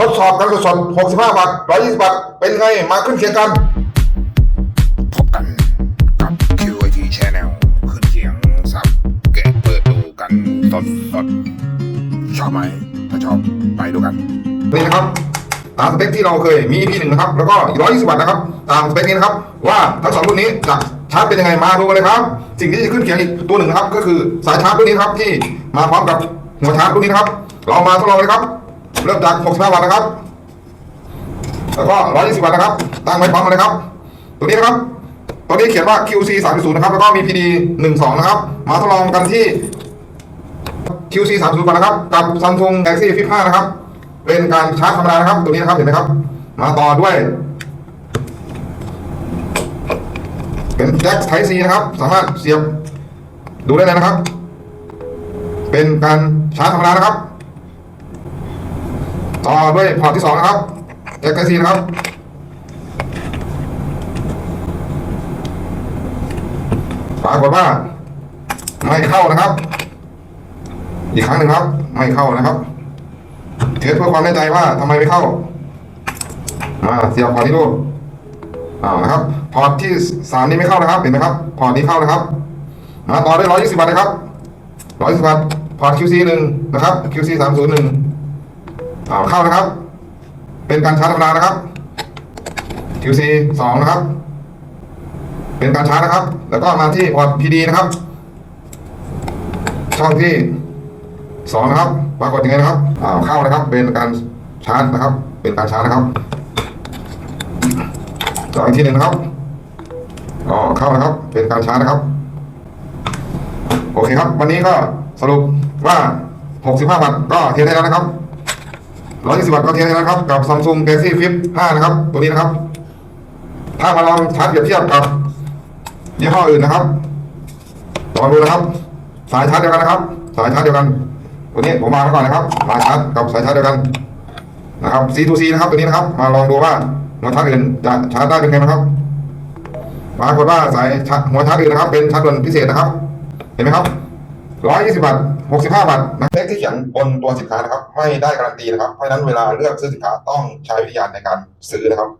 ทดสอบกันสดๆ65บาท120บาทเป็นไง มาขึ้นเคียงกัน พบกันกับ QIT Channel ขึ้นเสียงสับแกะเปิดดูกันสดสดๆชอบไหม ถ้าชอบไปดูกัน นี่นะครับ ตามสเปคที่เราเคยมี EP หนึ่งนะครับ แล้วก็อีก120บาทนะครับ ตามสเปคนี้นะครับ ว่าทั้งสองรุ่นนี้จะชาร์จเป็นยังไงมาดูกันเลยครับ สิ่งที่จะขึ้นเคียงอีกตัวหนึ่งนะครับ ก็คือสายชาร์จรุ่นนี้นะครับที่มาพร้อมกับหัวชาร์จรุ่นนี้นะครับ เรามาทดลองเลยครับ เริ่มจาก65บาทนะครับ แล้วก็120บาทนะครับ ตั้งไว้พร้อมเลยครับ ตัวนี้นะครับ ตัวนี้เขียนว่า QC 3.0นะครับ แล้วก็มี PD 12นะครับ มาทดลองกันที่ QC 3.0ก่อนนะครับ กับ Samsung Galaxy Flip 5นะครับ เป็นการชาร์จธรรมดานะครับ ตัวนี้นะครับ เห็นไหมครับ มาต่อด้วย เป็นแจ็ค Type C นะครับ สามารถเสียบดูได้เลยนะครับ เป็นการชาร์จธรรมดานะครับ ต่อด้วยพอร์ตที่สองนะครับแจ็ค Type C นะครับปรากฏว่า ไม่เข้านะครับ อีกครั้งหนึ่งครับ ไม่เข้านะครับเทสเพื่อความแน่ใจว่าทำไมไม่เข้ามาเสียบพอร์ตที่ดูอ่านะครับ พอร์ตที่สามนี้ไม่เข้านะครับ เห็นไหมครับ พอร์ตนี้เข้านะครับมาต่อด้ร้อยยี่สิบบาทนะครับร้อยยี่สิบบาทพอร์ต QC หนึ่งนะครับ QC สามศูนย์หนึ่ง อ่าเข้านะครับ เป็นการชาร์จธรรมดานะครับ QC สองนะครับ เป็นการชาร์จนะครับ แล้วก็มาที่พอร์ต PD นะครับ ช่องที่สองนะครับ ปรากฏยังไงนะครับอ่าเข้านะครับ เป็นการชาร์จนะครับ เป็นการชาร์จนะครับต่ออีกทีหนึ่งนะครับอ๋อเข้านะครับ เป็นการชาร์จนะครับ โอเคครับ วันนี้ก็สรุปว่า 65บาทก็เทสได้แล้วนะครับ 120บาทก็เทสได้แล้วนะครับกับ Samsung Galaxy Flip 5นะครับ ตัวนี้นะครับ ถ้ามาลองชาร์จเปรียบเทียบกับยี่ห้ออื่นนะครับลองดูนะครับ สายชาร์จเดียวกันนะครับ สายชาร์จเดียวกัน ตัวนี้ผมมาไว้ก่อนนะครับ สายชาร์จกับสายชาร์จเดียวกันนะครับ C to C นะครับตัวนี้นะครับ มาลองดูว่าหัวชาร์จอื่นจะชาร์จได้เป็นไงนะครับปรากฏว่าสายชาร์จหัวชาร์จอื่นนะครับ เป็นชาร์จด่วนพิเศษนะครับ เห็นไหมครับ120บาท65บาทนะเลขที่เขียนบนตัวสินค้านะครับ ไม่ได้การันตีนะครับ เพราะฉะนั้นเวลาเลือกซื้อสินค้าต้องใช้วิญญาณในการซื้อนะครับ